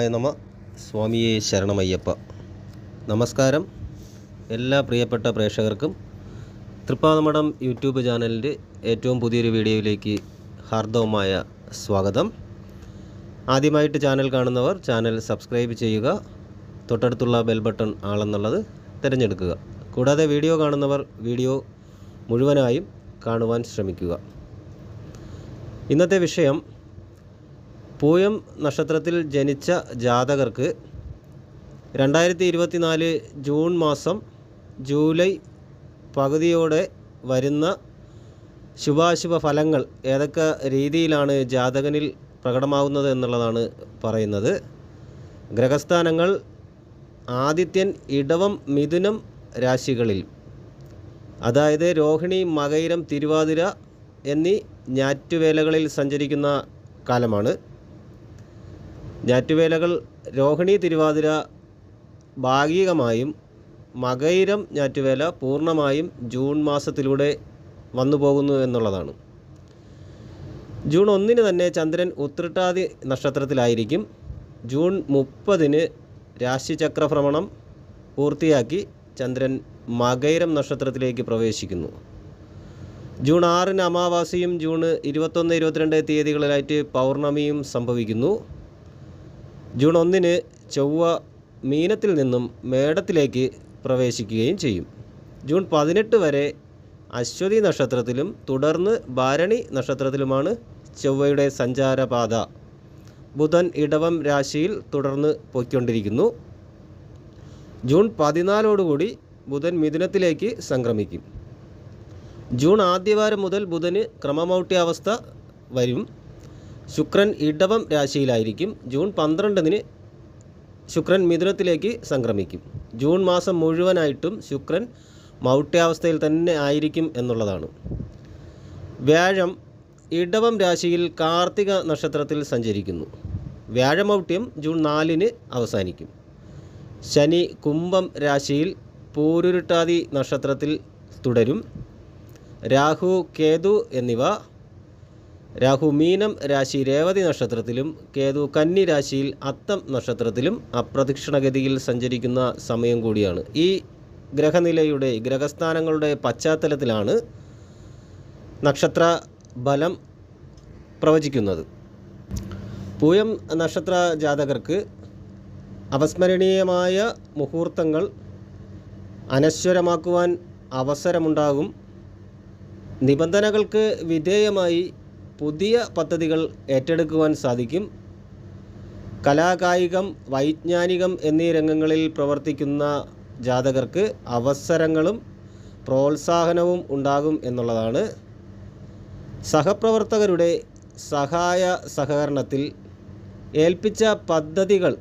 നാരായണായ നമ. സ്വാമിയെ ശരണമയ്യപ്പ. നമസ്കാരം എല്ലാ പ്രിയപ്പെട്ട പ്രേക്ഷകർക്കും. തൃപ്പാതമഠം യൂട്യൂബ് ചാനലിന്റെ ഏറ്റവും പുതിയൊരു വീഡിയോയിലേക്ക് ഹാർദവമായ സ്വാഗതം. ആദ്യമായിട്ട് ചാനൽ കാണുന്നവർ ചാനൽ സബ്സ്ക്രൈബ് ചെയ്യുക തൊട്ടടുത്തുള്ള ബെൽ ബട്ടൺ ആളെന്നുള്ളത് തിരഞ്ഞെടുക്കുക. കൂടാതെ വീഡിയോ കാണുന്നവർ വീഡിയോ മുഴുവനായും കാണുവാൻ ശ്രമിക്കുക. ഇന്നത്തെ വിഷയം പൂയം നക്ഷത്രത്തിൽ ജനിച്ച ജാതകർക്ക് രണ്ടായിരത്തി ഇരുപത്തിനാല് ജൂൺ മാസം ജൂലൈ പകുതിയോടെ വരുന്ന ശുഭാശുഭ ഫലങ്ങൾ ഏതൊക്കെ രീതിയിലാണ് ജാതകനിൽ പ്രകടമാകുന്നത് എന്നുള്ളതാണ് പറയുന്നത്. ഗ്രഹസ്ഥാനങ്ങൾ ആദിത്യൻ ഇടവം മിഥുനം രാശികളിൽ. അതായത് രോഹിണി മകയിരം തിരുവാതിര എന്നീ ഞാറ്റുവേലകളിൽ സഞ്ചരിക്കുന്ന കാലമാണ്. ഞാറ്റുവേലകൾ രോഹിണി തിരുവാതിര ഭാഗികമായും മകയിരം ഞാറ്റുവേല പൂർണമായും ജൂൺ മാസത്തിലൂടെ വന്നു പോകുന്നു എന്നുള്ളതാണ്. ജൂൺ ഒന്നിന് തന്നെ ചന്ദ്രൻ ഉത്രട്ടാതി നക്ഷത്രത്തിലായിരിക്കും. ജൂൺ മുപ്പതിന് രാശിചക്രഭ്രമണം പൂർത്തിയാക്കി ചന്ദ്രൻ മകൈരം നക്ഷത്രത്തിലേക്ക് പ്രവേശിക്കുന്നു. ജൂൺ ആറിന് അമാവാസിയും ജൂൺ ഇരുപത്തൊന്ന് ഇരുപത്തിരണ്ട് തീയതികളിലായിട്ട് പൗർണമിയും സംഭവിക്കുന്നു. ജൂൺ ഒന്നിന് ചൊവ്വ മീനത്തിൽ നിന്നും മേടത്തിലേക്ക് പ്രവേശിക്കുകയും ചെയ്യും. ജൂൺ പതിനെട്ട് വരെ അശ്വതി നക്ഷത്രത്തിലും തുടർന്ന് ഭാരണി നക്ഷത്രത്തിലുമാണ് ചൊവ്വയുടെ സഞ്ചാരപാത. ബുധൻ ഇടവം രാശിയിൽ തുടർന്ന് പൊയ്ക്കൊണ്ടിരിക്കുന്നു. ജൂൺ പതിനാലോടുകൂടി ബുധൻ മിഥുനത്തിലേക്ക് സംക്രമിക്കും. ജൂൺ ആദ്യവാരം മുതൽ ബുധന് ക്രമമൗട്ട്യാവസ്ഥ വരും. ശുക്രൻ ഇടവം രാശിയിലായിരിക്കും. ജൂൺ പന്ത്രണ്ടിന് ശുക്രൻ മിഥുനത്തിലേക്ക് സംക്രമിക്കും. ജൂൺ മാസം മുഴുവനായിട്ടും ശുക്രൻ മൗട്ട്യാവസ്ഥയിൽ തന്നെ ആയിരിക്കും എന്നുള്ളതാണ്. വ്യാഴം ഇടവം രാശിയിൽ കാർത്തിക നക്ഷത്രത്തിൽ സഞ്ചരിക്കുന്നു. വ്യാഴമൗട്ട്യം ജൂൺ നാലിന് അവസാനിക്കും. ശനി കുംഭം രാശിയിൽ പൂരുരുട്ടാതി നക്ഷത്രത്തിൽ തുടരും. രാഹു കേതു എന്നിവ രാഹു മീനം രാശി രേവതി നക്ഷത്രത്തിലും കേതു കന്നി രാശിയിൽ അത്തം നക്ഷത്രത്തിലും അപ്രദക്ഷിണഗതിയിൽ സഞ്ചരിക്കുന്ന സമയം കൂടിയാണ്. ഈ ഗ്രഹനിലയുടെ ഗ്രഹസ്ഥാനങ്ങളുടെ പശ്ചാത്തലത്തിലാണ് നക്ഷത്ര ബലം പ്രവചിക്കുന്നത്. പൂയം നക്ഷത്ര ജാതകർക്ക് അവസ്മരണീയമായ മുഹൂർത്തങ്ങൾ അനശ്വരമാക്കുവാൻ അവസരമുണ്ടാകും. നിബന്ധനകൾക്ക് വിധേയമായി പുതിയ പദ്ധതികൾ ഏറ്റെടുക്കുവാൻ സാധിക്കും. കലാകായികം വൈജ്ഞാനികം എന്നീ രംഗങ്ങളിൽ പ്രവർത്തിക്കുന്ന ജാതകർക്ക് അവസരങ്ങളും പ്രോത്സാഹനവും ഉണ്ടാകും എന്നുള്ളതാണ്. സഹപ്രവർത്തകരുടെ സഹായ സഹകരണത്തിൽ ഏൽപ്പിച്ച പദ്ധതികൾ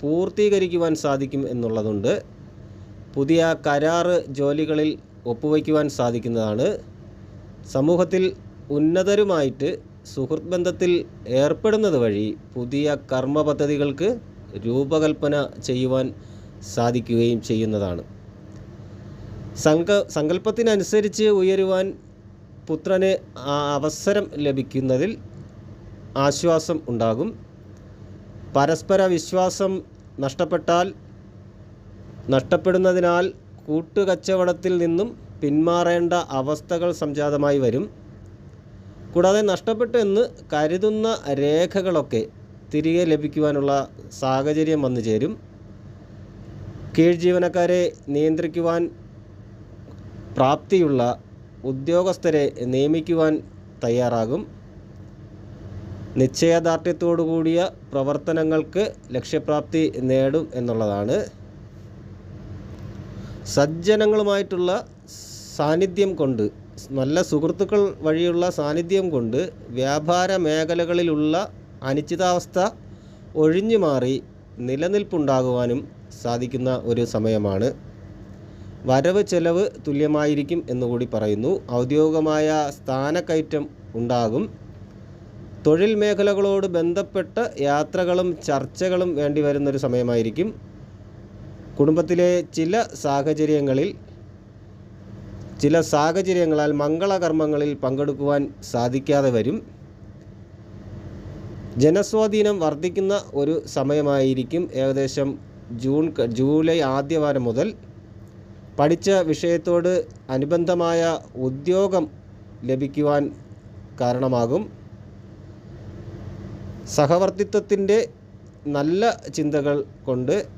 പൂർത്തീകരിക്കുവാൻ സാധിക്കും എന്നുള്ളതുണ്ട്. പുതിയ കരാറ് ജോലികളിൽ ഒപ്പുവയ്ക്കുവാൻ സാധിക്കുന്നതാണ്. സമൂഹത്തിൽ ഉന്നതരുമായിട്ട് സുഹൃത്ത് ബന്ധത്തിൽ ഏർപ്പെടുന്നത് വഴി പുതിയ കർമ്മ പദ്ധതികൾക്ക് രൂപകൽപ്പന ചെയ്യുവാൻ സാധിക്കുകയും ചെയ്യുന്നതാണ്. സങ്ക സങ്കല്പത്തിനനുസരിച്ച് ഉയരുവാൻ പുത്രന് അവസരം ലഭിക്കുന്നതിൽ ആശ്വാസം ഉണ്ടാകും. പരസ്പര വിശ്വാസം നഷ്ടപ്പെട്ടാൽ നഷ്ടപ്പെടുന്നതിനാൽ കൂട്ടുകച്ചവടത്തിൽ നിന്നും പിന്മാറേണ്ട അവസ്ഥകൾ സംജാതമായി വരും. കൂടാതെ നഷ്ടപ്പെട്ടു എന്ന് കരുതുന്ന രേഖകളൊക്കെ തിരികെ ലഭിക്കുവാനുള്ള സാഹചര്യം വന്നു ചേരും. കീഴ് ജീവനക്കാരെ നിയന്ത്രിക്കുവാൻ പ്രാപ്തിയുള്ള ഉദ്യോഗസ്ഥരെ നിയമിക്കുവാൻ തയ്യാറാകും. നിശ്ചയദാർഢ്യത്തോടു കൂടിയ പ്രവർത്തനങ്ങൾക്ക് ലക്ഷ്യപ്രാപ്തി നേടും എന്നുള്ളതാണ്. സജ്ജനങ്ങളുമായിട്ടുള്ള സാന്നിധ്യം കൊണ്ട് നല്ല സുഹൃത്തുക്കൾ വഴിയുള്ള സാന്നിധ്യം കൊണ്ട് വ്യാപാര മേഖലകളിലുള്ള അനിശ്ചിതാവസ്ഥ ഒഴിഞ്ഞു മാറി നിലനിൽപ്പുണ്ടാകുവാനും സാധിക്കുന്ന ഒരു സമയമാണ്. വരവ് ചെലവ് തുല്യമായിരിക്കും എന്നുകൂടി പറയുന്നു. ഔദ്യോഗികമായ സ്ഥാനക്കയറ്റം ഉണ്ടാകും. തൊഴിൽ മേഖലകളോട് ബന്ധപ്പെട്ട യാത്രകളും ചർച്ചകളും വേണ്ടി വരുന്നൊരു സമയമായിരിക്കും. കുടുംബത്തിലെ ചില സാഹചര്യങ്ങളിൽ ചില സാഹചര്യങ്ങളാൽ മംഗളകർമ്മങ്ങളിൽ പങ്കെടുക്കുവാൻ സാധിക്കാതെ വരും. ജനസ്വാധീനം വർദ്ധിക്കുന്ന ഒരു സമയമായിരിക്കും ഏകദേശം ജൂൺ ജൂലൈ ആദ്യവാരം മുതൽ. പഠിച്ച വിഷയത്തോട് അനുബന്ധമായ ഉദ്യോഗം ലഭിക്കുവാൻ കാരണമാകും. സഹവർത്തിത്വത്തിന്റെ നല്ല ചിന്തകൾ കൊണ്ട്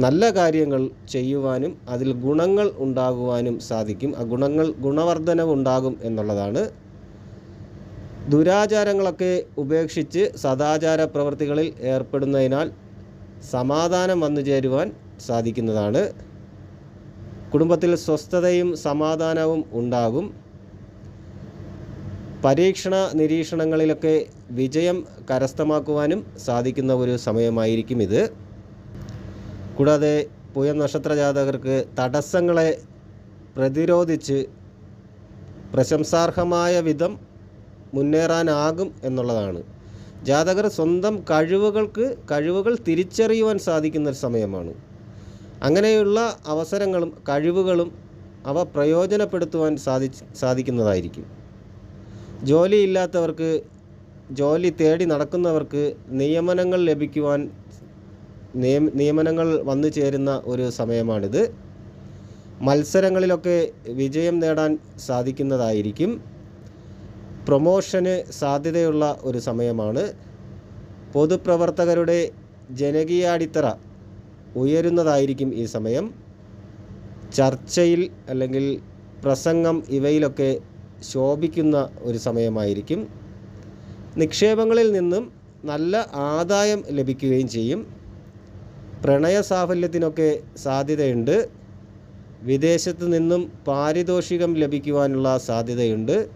നല്ല കാര്യങ്ങൾ ചെയ്യുവാനും അതിൽ ഗുണങ്ങൾ ഉണ്ടാകുവാനും സാധിക്കും. ആ ഗുണങ്ങൾ ഗുണവർദ്ധനവ് ഉണ്ടാകും എന്നുള്ളതാണ്. ദുരാചാരങ്ങളൊക്കെ ഉപേക്ഷിച്ച് സദാചാര പ്രവൃത്തികളിൽ ഏർപ്പെടുന്നതിനാൽ സമാധാനം വന്നു ചേരുവാൻ സാധിക്കുന്നതാണ്. കുടുംബത്തിൽ സ്വസ്ഥതയും സമാധാനവും ഉണ്ടാകും. പരീക്ഷണ നിരീക്ഷണങ്ങളിലൊക്കെ വിജയം കരസ്ഥമാക്കുവാനും സാധിക്കുന്ന ഒരു സമയമായിരിക്കും ഇത്. കൂടാതെ പൂയം നക്ഷത്ര ജാതകർക്ക് തടസ്സങ്ങളെ പ്രതിരോധിച്ച് പ്രശംസാർഹമായ വിധം മുന്നേറാനാകും എന്നുള്ളതാണ്. ജാതകർ സ്വന്തം കഴിവുകൾക്ക് കഴിവുകൾ തിരിച്ചറിയുവാൻ സാധിക്കുന്ന ഒരു സമയമാണ്. അങ്ങനെയുള്ള അവസരങ്ങളും കഴിവുകളും അവ പ്രയോജനപ്പെടുത്തുവാൻ സാധി സാധിക്കുന്നതായിരിക്കും. ജോലിയില്ലാത്തവർക്ക് ജോലി തേടി നടക്കുന്നവർക്ക് നിയമനങ്ങൾ ലഭിക്കുവാൻ നിയമനങ്ങൾ വന്നു ചേരുന്ന ഒരു സമയമാണിത്. മത്സരങ്ങളിലൊക്കെ വിജയം നേടാൻ സാധിക്കുന്നതായിരിക്കും. പ്രൊമോഷന് സാധ്യതയുള്ള ഒരു സമയമാണ്. പൊതുപ്രവർത്തകരുടെ ജനകീയ അടിത്തറ ഉയരുന്നതായിരിക്കും ഈ സമയം. ചർച്ചയിൽ അല്ലെങ്കിൽ പ്രസംഗം ഇവയിലൊക്കെ ശോഭിക്കുന്ന ഒരു സമയമായിരിക്കും. നിക്ഷേപങ്ങളിൽ നിന്നും നല്ല ആദായം ലഭിക്കുകയും ചെയ്യും. പ്രണയ സാഫല്യത്തിനൊക്കെ സാധ്യതയുണ്ട്. വിദേശത്ത് നിന്നും പാരിതോഷികം ലഭിക്കുവാനുള്ള സാധ്യതയുണ്ട്.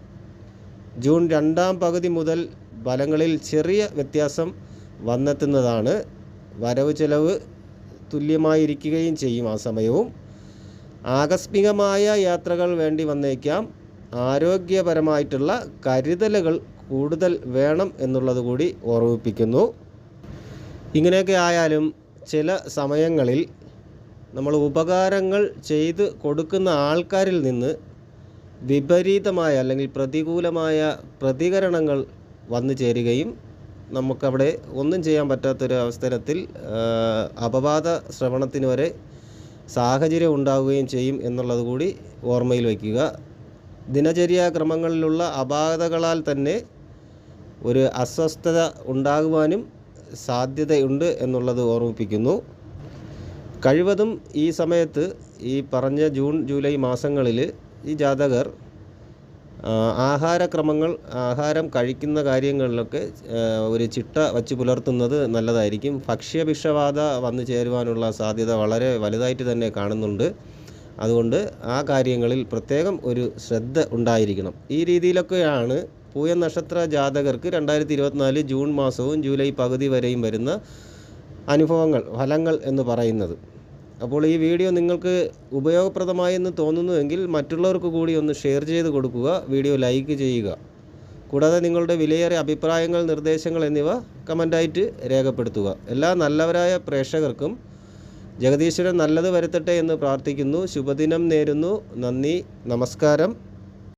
ജൂൺ രണ്ടാം പകുതി മുതൽ ഫലങ്ങളിൽ ചെറിയ വ്യത്യാസം വന്നെത്തുന്നതാണ്. വരവ് ചെലവ് തുല്യമായിരിക്കുകയും ചെയ്യും ആ സമയവും. ആകസ്മികമായ യാത്രകൾ വേണ്ടി വന്നേക്കാം. ആരോഗ്യപരമായിട്ടുള്ള കരുതലുകൾ കൂടുതൽ വേണം എന്നുള്ളത് കൂടി ഓർമ്മിപ്പിക്കുന്നു. ഇങ്ങനെയൊക്കെ ആയാലും ചില സമയങ്ങളിൽ നമ്മൾ ഉപകാരങ്ങൾ ചെയ്ത് കൊടുക്കുന്ന ആൾക്കാരിൽ നിന്ന് വിപരീതമായ അല്ലെങ്കിൽ പ്രതികൂലമായ പ്രതികരണങ്ങൾ വന്നു ചേരുകയും നമുക്കവിടെ ഒന്നും ചെയ്യാൻ പറ്റാത്തൊരു അവസരത്തിൽ അപവാദ ശ്രവണത്തിന് വരെ സാഹചര്യം ഉണ്ടാവുകയും ചെയ്യും എന്നുള്ളത് കൂടി ഓർമ്മയിൽ വയ്ക്കുക. ദിനചര്യാക്രമങ്ങളിലുള്ള അപാകതകളാൽ തന്നെ ഒരു അസ്വസ്ഥത ഉണ്ടാകുവാനും സാധ്യതയുണ്ട് എന്നുള്ളത് ഓർമ്മിപ്പിക്കുന്നു. കഴിവതും ഈ സമയത്ത് ഈ പറഞ്ഞ ജൂൺ ജൂലൈ മാസങ്ങളിൽ ഈ ജാതകർ ആഹാരക്രമങ്ങൾ ആഹാരം കഴിക്കുന്ന കാര്യങ്ങളിലൊക്കെ ഒരു ചിട്ട വച്ച് പുലർത്തുന്നത് നല്ലതായിരിക്കും. ഭക്ഷ്യഭിഷവാത വന്നു ചേരുവാനുള്ള സാധ്യത വളരെ വലുതായിട്ട് തന്നെ കാണുന്നുണ്ട്. അതുകൊണ്ട് ആ കാര്യങ്ങളിൽ പ്രത്യേകം ഒരു ശ്രദ്ധ ഉണ്ടായിരിക്കണം. ഈ രീതിയിലൊക്കെയാണ് പൂയം നക്ഷത്ര ജാതകർക്ക് രണ്ടായിരത്തി ഇരുപത്തിനാല് ജൂൺ മാസവും ജൂലൈ പകുതി വരെയും വരുന്ന അനുഭവങ്ങൾ ഫലങ്ങൾ എന്ന് പറയുന്നത്. അപ്പോൾ ഈ വീഡിയോ നിങ്ങൾക്ക് ഉപയോഗപ്രദമായെന്ന് തോന്നുന്നുവെങ്കിൽ മറ്റുള്ളവർക്ക് കൂടി ഒന്ന് ഷെയർ ചെയ്ത് കൊടുക്കുക വീഡിയോ ലൈക്ക് ചെയ്യുക. കൂടാതെ നിങ്ങളുടെ വിലയേറിയ അഭിപ്രായങ്ങൾ നിർദ്ദേശങ്ങൾ എന്നിവ കമന്റായിട്ട് രേഖപ്പെടുത്തുക. എല്ലാ നല്ലവരായ പ്രേക്ഷകർക്കും ജഗദീശ്വരൻ നല്ലത് വരുത്തട്ടെ എന്ന് പ്രാർത്ഥിക്കുന്നു. ശുഭദിനം നേരുന്നു. നന്ദി. നമസ്കാരം.